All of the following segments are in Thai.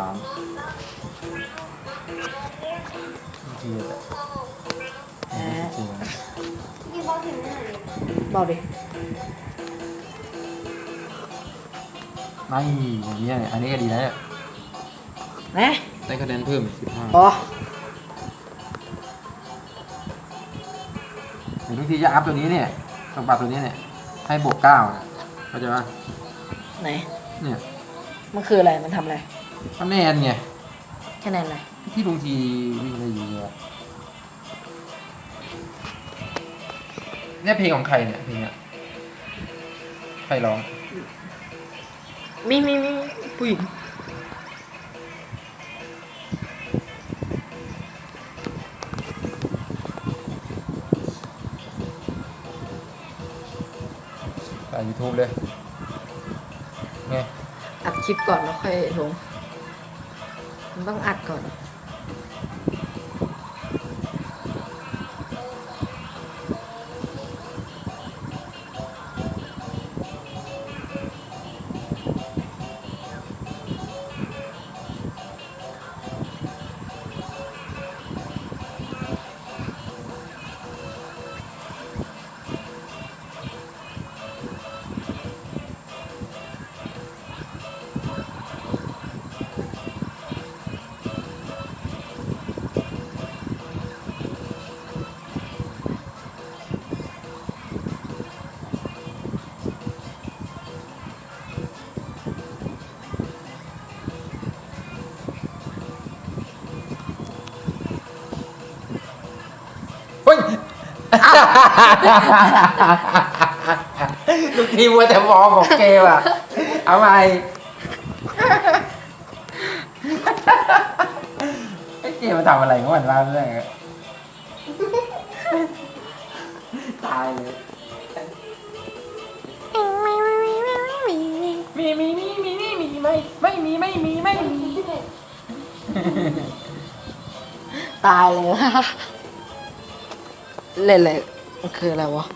ล้านทีอะแอะจริงๆนะพี่บอกถึงไหนเบาดิไม่อย่างนี้เนี่ยอันนี้ก็ดีนะเนี่ยนะได้คะแนนเพิ่มสิบห้าอ๋อหรือบางทีจะอัพตัวนี้เนี่ยสมบัติตัวนี้เนี่ย ให้บวกเก้าเนี่ยเข้าใจป่ะไหน เนี่ย มันคืออะไร มันทำอะไร คะแนนไงคะแนนอะไรที่ลุงทีวิ่งได้เยอะเนี่ยเพลงของใครเนี่ยเพลงเนี้ยใครร้องมีมีมีผู้หญิงใส่ยูทูบเลยไงอัดคลิปก่อนแล้วค่อยลง มันต้ ลูกทีมว่าแต่มองของเกมอะ เอาไปไอ้เกมมันทำอะไรของมันวะเพื่อนตายเลยมีมีมีมีมีมีไม่ไม่มีไม่มีไม่มีตายเลยเล่นอะไร มันคืออะไรวะ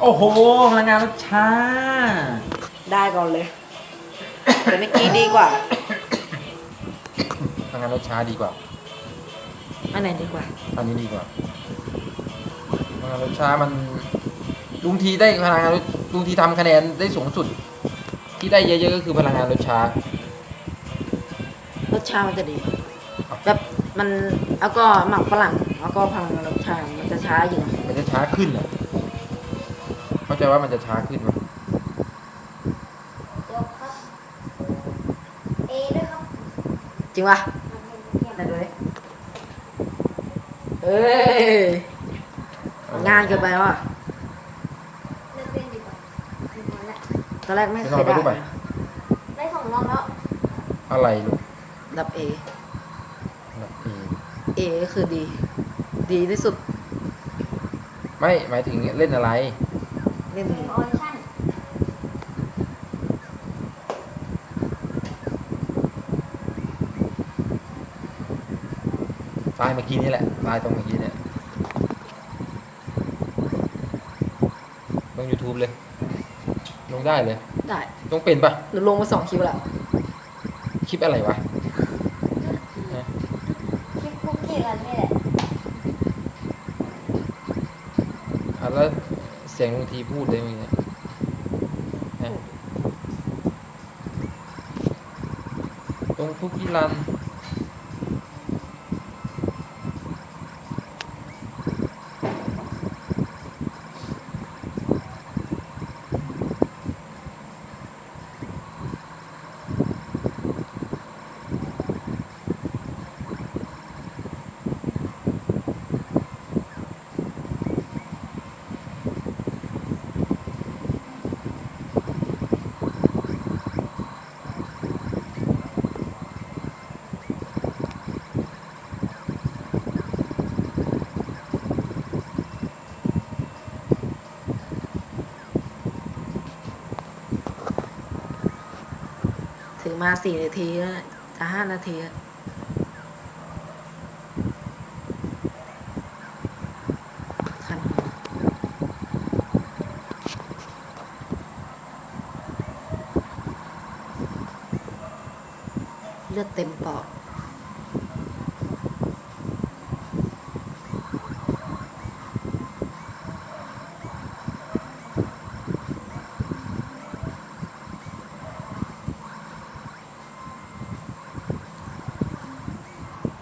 โอ้โหพลังงานรถช้า ได้ก่อนเลย แต่เมื่อกี้ดีกว่า พลังงานรถช้าดีกว่า อันไหนดีกว่า อันนี้ดีกว่าพลังงานรถช้ามันลุงทีได้พลังงานรถลุงทีทำคะแนนได้สูงสุด ที่ได้เยอะๆก็คือพลังงานรถช้ารสชาติมันจะดี แบบ มันแล้วก็หมักฝรั่งแล้วก็พังรสชาติมันจะช้าอยู่นะมันจะช้าขึ้นอะเข้าใจว่ามันจะช้าขึ้นไหมจบครับเอด้วยครับจริงปะไหนดูดิเอ้ยงานเกินไปว่ะเลิกเล่นดีกว่าไม่พอละตอนแรกไม่เคยได้นะได้สองรอบแล้วอะไรลูกดับเอแบบเอเอ ก็คือดี ดีที่สุดไม่หมายถึงเล่นอะไร เล่นเกมออดิชั่นตายเมื่อกี้นี่แหละ ตายตรงเมื่อกี้เนี่ยลง YouTube เลย ลงได้เลย ได้ต้องเป็นปะหนูลงมาสองคลิปแล้วคลิปอะไรวะ คลิปคุ กกี้กันนี่แหละอะแล้วเสียงลุงทีพูดได้ไหมเนี่ยฮะตรงคุกกี้รัน มาสี่นาทีจะห้านาทีเลือดเต็มปอด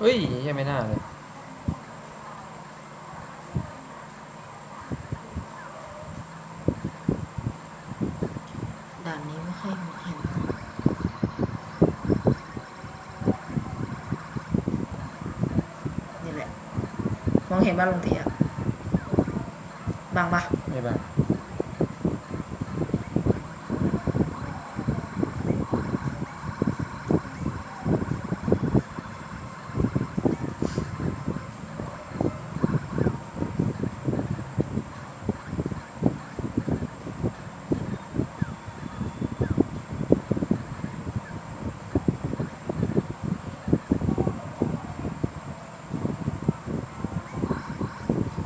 เฮ้ยยังไม่น่าเลยด่านนี้ไม่ค่อยเห็นนี่แหละ มองเห็นบ้านลงเทียบางปะไม่บ้าง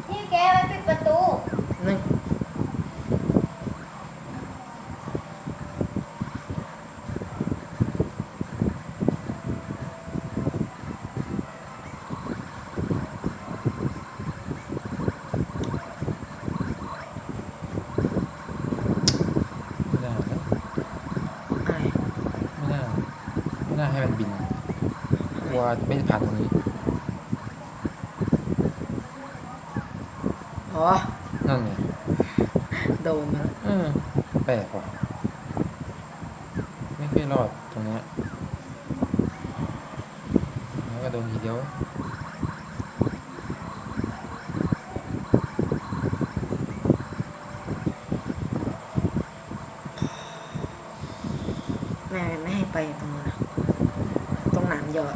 นี่แกไปปิดประตู หนึ่ง ไม่น่านะ อะไร ไม่น่าไม่น่า ให้มันบินกลัวไม่ผ่านตรงนี้ อ๋อ นั่นไงโดนมาเออแปลกว่ะไม่เคยรอดตรงเนี้ยแล้วก็โดนทีเดียวแม่ไม่ให้ไปตรงนู้นนะตรงหนามห ยอด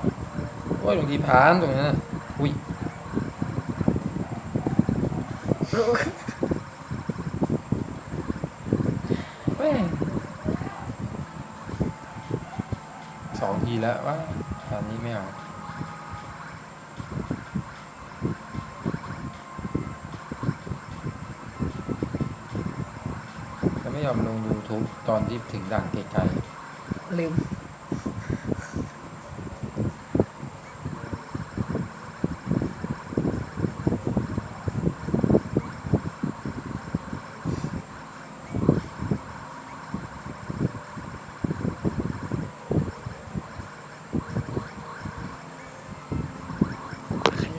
โอ้ยบางทีผ่านตรงนั้นน่ะอุ้ยแม่งสองทีแล้วว่าตอนนี้ไม่เอาจะไม่ยอมลง YouTube ตอนที่ถึงด่านไกลลืม ขัน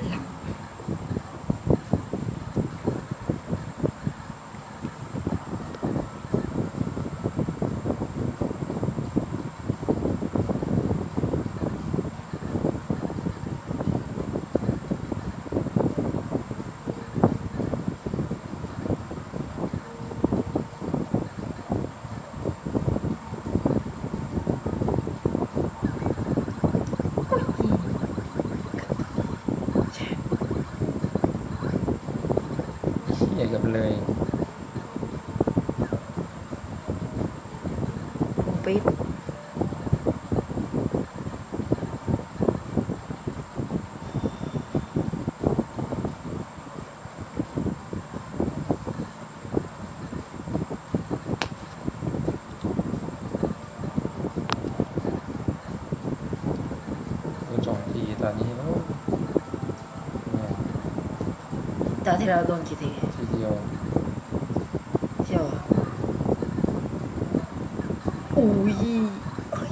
หลัง ๆเชี่ยเกับเลย พุงปิด โดนสองทีตอนนี้โอ้เนี่ย ตอนที่เราโดนกี่ทีทีเดียวเที่ยวอะอุ้ยเอ้ย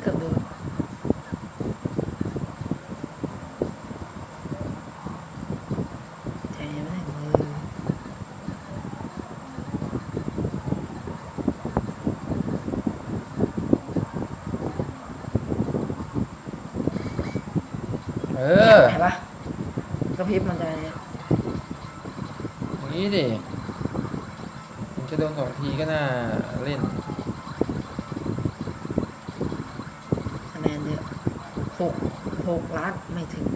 เกือบโดนใจยังไม่ถึงมือเออ เห็นปะกระพริบมันจะเนี่ยอย่าง นี่ดิมันจะโดนสองทีก็น่าเล่นคะแนนเยอะหกหกล้านไม่ถึง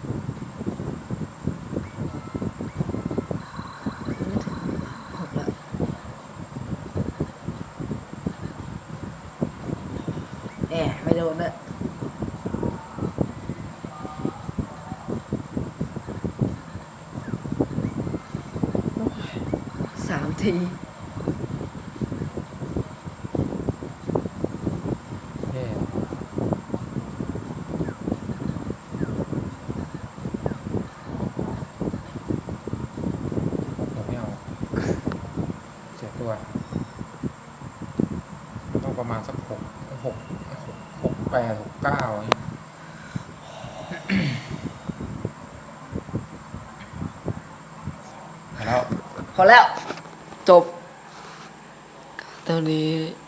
ที เสียตัว ต้องประมาณสักหกหกหกแปดหกเก้าแล้ว พอแล้ว จบ ตอนนี้ไปลงอย่างนี้